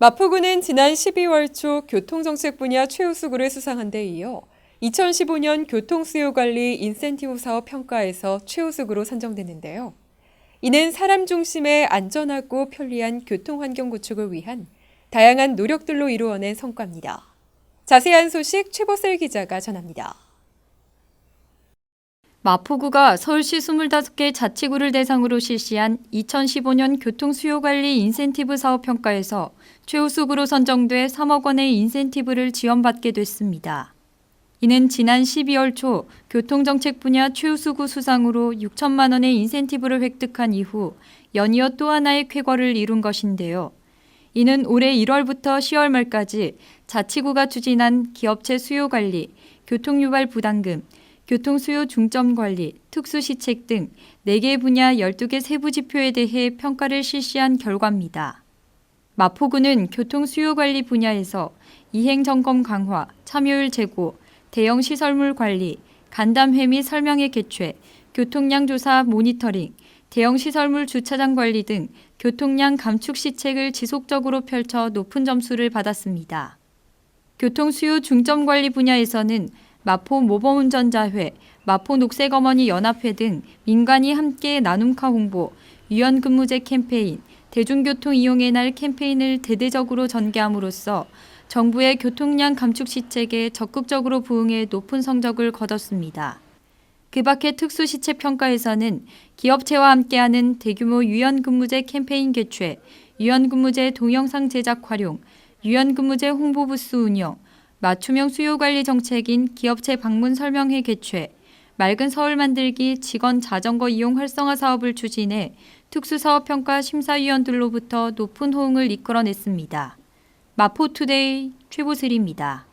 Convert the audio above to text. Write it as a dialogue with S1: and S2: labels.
S1: 마포구는 지난 12월 초 교통정책 분야 최우수구를 수상한 데 이어 2015년 교통수요관리 인센티브 사업 평가에서 최우수구로 선정됐는데요. 이는 사람 중심의 안전하고 편리한 교통환경 구축을 위한 다양한 노력들로 이루어낸 성과입니다. 자세한 소식 최보셀 기자가 전합니다.
S2: 마포구가 서울시 25개 자치구를 대상으로 실시한 2015년 교통수요관리 인센티브 사업 평가에서 최우수구로 선정돼 3억 원의 인센티브를 지원받게 됐습니다. 이는 지난 12월 초 교통정책 분야 최우수구 수상으로 6천만 원의 인센티브를 획득한 이후 연이어 또 하나의 쾌거를 이룬 것인데요. 이는 올해 1월부터 10월 말까지 자치구가 추진한 기업체 수요관리, 교통유발 부담금, 교통수요 중점 관리, 특수시책 등 4개 분야 12개 세부 지표에 대해 평가를 실시한 결과입니다. 마포구는 교통수요 관리 분야에서 이행 점검 강화, 참여율 제고, 대형 시설물 관리, 간담회 및 설명회 개최, 교통량 조사 모니터링, 대형 시설물 주차장 관리 등 교통량 감축 시책을 지속적으로 펼쳐 높은 점수를 받았습니다. 교통수요 중점 관리 분야에서는 마포 모범운전자회, 마포 녹색어머니 연합회 등 민간이 함께 나눔카 홍보, 유연근무제 캠페인, 대중교통 이용의 날 캠페인을 대대적으로 전개함으로써 정부의 교통량 감축 시책에 적극적으로 부응해 높은 성적을 거뒀습니다. 그 밖에 특수시체 평가에서는 기업체와 함께하는 대규모 유연근무제 캠페인 개최, 유연근무제 동영상 제작 활용, 유연근무제 홍보부스 운영, 맞춤형 수요관리 정책인 기업체 방문 설명회 개최, 맑은 서울 만들기 직원 자전거 이용 활성화 사업을 추진해 특수사업평가 심사위원들로부터 높은 호응을 이끌어냈습니다. 마포투데이 최보슬입니다.